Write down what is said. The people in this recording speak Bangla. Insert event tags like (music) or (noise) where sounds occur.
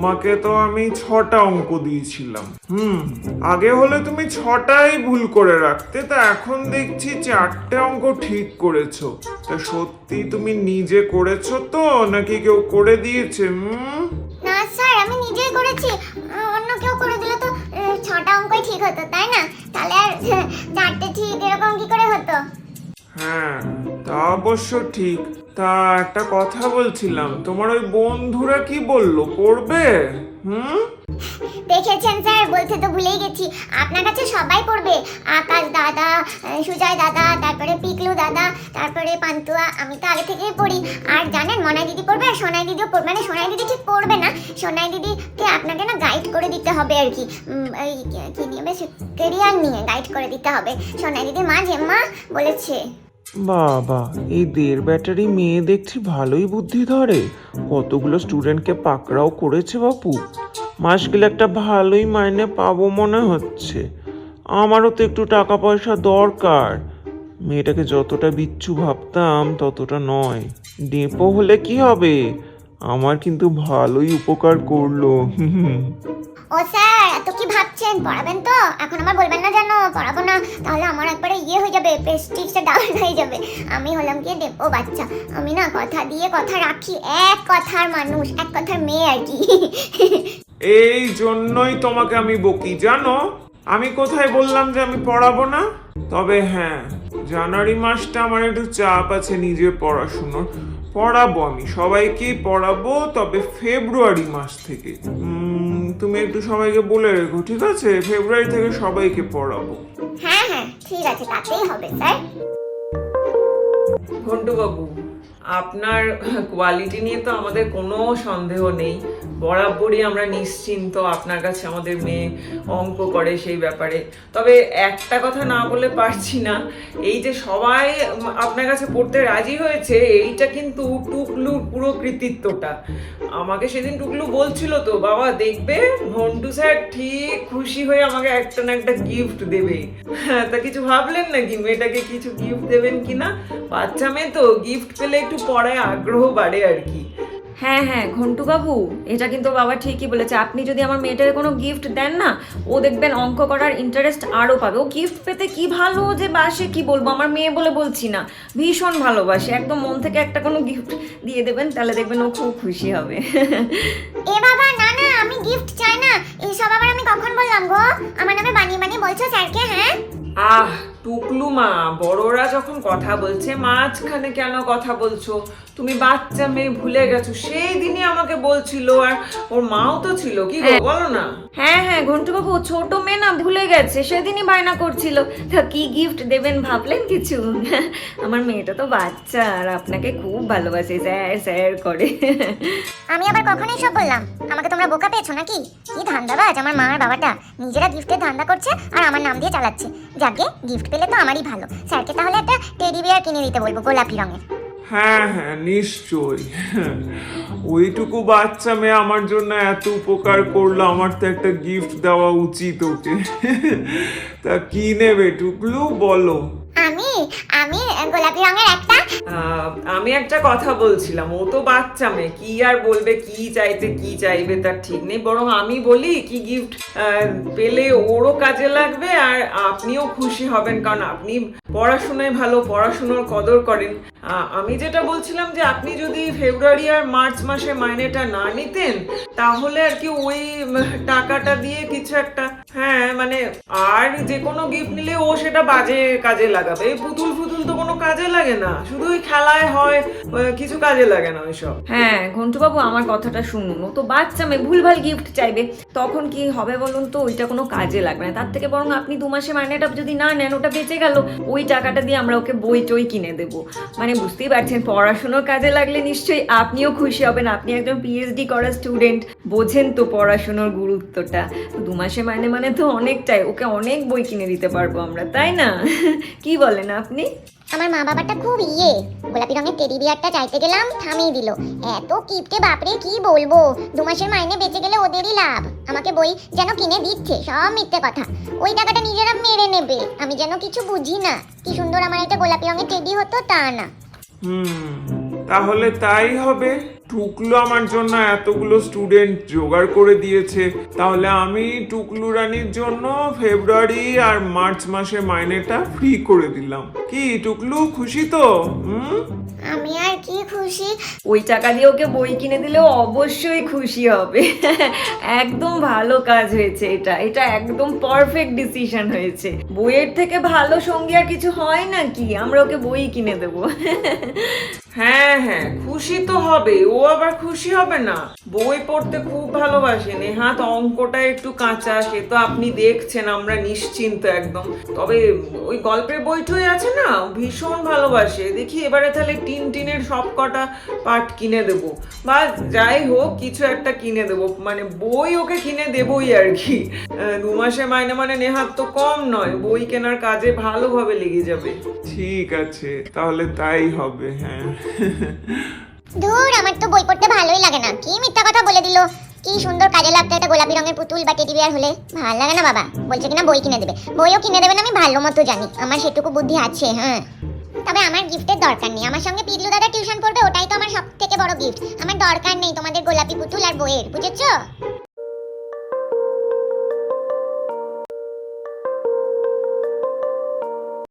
তোমাকে তো আমি ছটা অঙ্ক দিয়েছিলাম। হুম আগে হলে তুমি ছটাই ভুল করে রাখতে তা এখন দেখছি চারটে অঙ্ক ঠিক করেছ। তা সত্যি তুমি নিজে করেছ তো নাকি কেউ করে দিয়েছে? হুম? না স্যার আমি নিজেই করেছি। অন্য কেউ করে দিলে তো ছটা অঙ্কই ঠিক হতো তাই না? তাহলে আর চারটে ঠিক এরকম কি করে হতো? হ্যাঁ তা অবশ্য ঠিক। তা একটা কথা বলছিলাম। তোমার ওই বন্ধুরা কি বলল? করবে হুম? দেখেছেন স্যার, বলতে তো ভুলেই গেছি। আপনার কাছে সবাই পড়বে। আকাশ দাদা সুজয় দাদা, তারপরে পিকলু দাদা, তারপরে পান্তুয়া, আমি তো আগে থেকেই পড়ি। আর জানেন, মনাই দিদি পড়বে আর সোনাই দিদিও পড়বে। মানে সোনাই দিদি ঠিক পড়বে না, সোনাই দিদিকে আপনাকে না গাইড করে দিতে হবে আর কি। এই নিয়ে বেশ কেরিয়ার নিয়ে গাইড করে দিতে হবে। সোনাই দিদি মা, জেম্মা বলেছে। বাবা, এই দেড় ব্যাটারি মেয়ে দেখছি ভালোই বুদ্ধি ধরে। কতগুলো স্টুডেন্টকে পাকড়াও করেছে বাপু। মাস গেলে একটা ভালোই মাইনে পাবো মনে হচ্ছে। আমারও তো একটু টাকা পয়সা দরকার। মেয়েটাকে যতটা বিচ্ছু ভাবতাম, ততটা নয়। ডেপো হলে কি হবে? আমার কিন্তু ভালোই উপকার করল। ও স্যার, এত কি ভাবছেন? পড়াবেন তো? এখন আমার বলবেন না জানো পড়াবো না। তাহলে আমার একবারে ইয়ে হয়ে যাবে প্রেস্টিজটা ডাউন হয়ে যাবে। আমি হলাম কি দেবো? বাচ্চা, আমি না কথা দিয়ে কথা রাখি, এক কথার মানুষ, এক কথার মেয়ে আর কি। এই জন্যই তোমাকে আমি বকি, জানো? আমি কোথায় বললাম যে আমি পড়াবো না? তবে হ্যাঁ জানুয়ারি মাসটা আমার একটু চাপ আছে নিজের পড়াশুনোর। পড়াবো আমি, সবাইকেই পড়াবো, তবে ফেব্রুয়ারি মাস থেকে। তুমি একটু সবাইকে বলে রেখো, ঠিক আছে? ফেব্রুয়ারি থেকে সবাইকে পড়াবো। হ্যাঁ হ্যাঁ ঠিক আছে, তাতেই হবে, স্যার। ঘন্টুবাবু আপনার কোয়ালিটি নিয়ে তো আমাদের কোনো সন্দেহ নেই। বরাবরই আমরা নিশ্চিন্ত আপনার কাছে আমাদের মেয়ে অঙ্ক করে সেই ব্যাপারে। তবে একটা কথা না বলে পারছি না, এই যে সবাই আপনার কাছে পড়তে রাজি হয়েছে, এইটা কিন্তু টুকলুর পুরো কৃতিত্বটা। আমাকে সেদিন টুকলু বলছিল তো, বাবা, দেখবে ঘন্টু স্যার ঠিক খুশি হয়ে আমাকে একটা না একটা গিফট দেবে। হ্যাঁ তা কিছু ভাবলেন নাকি? মেয়েটাকে কিছু গিফট দেবেন কিনা? বাচ্চা মেয়ে তো গিফট পেলে একটু পড়ায় আগ্রহ বাড়ে আর কি। হ্যাঁ হ্যাঁ ঘন্টু বাবু এটা কিন্তু বাবা ঠিকই বলেছে। আপনি যদি আমার মেয়েটাকে কোনো গিফট দেন না ও দেখবেন অঙ্ক করার ইন্টারেস্ট আরও পাবে। ও গিফট পেতে কি ভালো যে বাসে কি বলব? আমার মেয়ে বলে বলছি না। ভীষণ ভালোবাসে। একদম মন থেকে একটা কোনো গিফট দিয়ে দেবেন তাহলে দেখবেন ও খুব খুশি হবে। এ বাবা না না আমি গিফট চাই না। এইসব আবার আমি কখন বললাম গো? আমার নামে বানিয়ে বানিয়ে বলছো স্যারকে হ্যাঁ? আহ টুকলু মা বড়রা যখন কথা বলছে মাঝখানে কেন কথা বলছো? তুমি বাচ্চা মেয়ে ভুলে গেছো সেই দিনই আমাকে বলছিল আর ওর মাও তো ছিল। কি গো বলো না। হ্যাঁ হ্যাঁ ঘন্টু বাবু ছোট মেয়ে না ভুলে গেছে সেদিনই বায়না করছিল। তা কি গিফট দেবেন ভাবলেন কিছু? (laughs) আমার মেয়েটা তো বাচ্চা আর আপনাকে খুব ভালোবাসে স্যার স্যার করে। আমি আবার কখন এইসব বললাম। আমাকে তোমরা বোকা পেয়েছ নাকি? কি ধান্দাবাজ আমার মা আর বাবাটা। নিজেরা গিফটের ধান্দা করছে আর আমার নাম দিয়ে চালাচ্ছে। যাকে গিফট পেলে তো আমারই ভালো। স্যারকে তাহলে একটা টেডি বিয়ার কিনে দিতে বলব গোলাপি রঙের। হ্যাঁ হ্যাঁ নিশ্চয়ই। ওইটুকু বাচ্চা মেয়ে আমার জন্য এত উপকার করল, আমার তো একটা গিফট দেওয়া উচিত ওকে। তা কি নেবে, টুকলু বলো। আমি আমি গোলাপি রঙের একটা? আমি একটা কথা বলছিলাম, ও তো বাচ্চা মেয়ে, কি আর বলবে, কি চাইতে কি চাইবে তার ঠিক নেই, বরং আমি বলি কি গিফট পেলে ওরও কাজে লাগবে আর আপনিও খুশি হবেন, কারণ আপনি পড়াশোনায় ভালো, পড়াশোনার কদর করেন। আমি যেটা বলছিলাম যে আপনি যদি ফেব্রুয়ারি আর মার্চ মাসে মাইনেটা না নিতেন, তাহলে আর কি ওই টাকাটা দিয়ে কিছু একটা হ্যাঁ মানে আর যে কোনো গিফট নিলে ও সেটা বাজে কাজে লাগাবে। এই পুতুল ফুতুল তো কোনো কাজে লাগে না। শুধু ওই খেলায় হয় কিছু কাজে লাগে না ওইসব। হ্যাঁ ঘন্টুবাবু, আমার কথাটা শুনুন। তো বাচ্চা মেয়ে, ভুলভাল গিফট চাইবে। তখন কি হবে বলুন তো? ওইটা কোনো কাজে লাগবে না। তার থেকে বরং আপনি দু মাসে মাইনেটা যদি না নেন, ওটা বেঁচে গেল। ওই টাকাটা দিয়ে আমরা ওকে বই টই কিনে দেব। মানে বুঝতেই পারছেন, পড়াশুনোর কাজে লাগলে নিশ্চয়ই আপনিও খুশি হবেন। আপনি একজন পিএইচডি করা স্টুডেন্ট বোঝেন তো পড়াশুনোর গুরুত্বটা। দু মাসে মাইনে মানে তো অনেকটাই ওকে অনেক বই কিনে দিতে পারব আমরা তাই না? কি বলেন আপনি? আমার মা বাবাটা খুব ইয়ে। গোলাপি রঙের টেডি বিয়ারটা চাইতে গেলাম থামিয়ে দিল। এত কিপটে বাপরে কি বলব? দু মাসের মাইনে বেঁচে গেলে ওদেরই লাভ। আমাকে বই যেন কিনে দিচ্ছে সব মিথ্যে কথা। ওই টাকাটা নিজেরা মেরে নেবে। আমি যেন কিছু বুঝি না। কি সুন্দর আমার একটা গোলাপি রঙের টেডি হতো তা না। হুম। তাহলে তাই হবে। টুকলু আমার জন্য এতগুলো স্টুডেন্ট জোগাড় করে দিয়েছে। তাহলে আমি টুকলু রানীর জন্য ফেব্রুয়ারি আর মার্চ মাসে মাইনেটা ফ্রি করে দিলাম। কি টুকলু? খুশি তো? হুম? আমি আর কি খুশি? ওই টাকা দিয়ে ওকে বই কিনে দিলেও অবশ্যই খুশি হবে। একদম ভালো কাজ হয়েছে এটা। এটা একদম পারফেক্ট ডিসিশন হয়েছে। বইয়ের থেকে ভালো সঙ্গী আর কিছু হয় নাকি? আমরা ওকে বই কিনে দেবো। হ্যাঁ হ্যাঁ খুশি তো হবে, ও আবার খুশি হবে না। বই পড়তে খুব ভালোবাসে, নেহাত অঙ্কটা একটু কাঁচা, সে তো আপনি দেখছেন, আমরা নিশ্চিন্ত একদম। তবে ওই গল্পের বইটই আছে না ভীষণ ভালোবাসে। দেখি এবারে তাহলে টিন টিনের সব কটা পার্ট কিনে দেবো। বা যাই হোক, কিছু একটা কিনে দেবো। মানে বই ওকে কিনে দেবই আর কি। দু মাসে মাইনে মানে নেহাত তো কম নয়, বই কেনার কাজে ভালোভাবে লেগে যাবে। ঠিক আছে, তাহলে তাই হবে হ্যাঁ। ধুর, আমার তো বই পড়তে ভালোই লাগে না। কি মিথ্যা কথা বলে দিল? কি সুন্দর কাজে লাগতো একটা গোলাপি রঙের পুতুল বা টেডি বিয়ার হলে। ভালো লাগে না বাবা। বলছে কিনা বই কিনে দেবে। বইও কিনে দেবে না, আমি ভালো মতো জানি। আমার সেটুকু বুদ্ধি আছে হ্যাঁ। তবে আমার গিফটের দরকার নেই। আমার সঙ্গে পিগলু দাদা টিউশন পড়বে, ওটাই তো আমার সব থেকে বড় গিফট। আমার দরকার নেই তোমাদের গোলাপি পুতুল আর বইয়ের, বুঝেছ?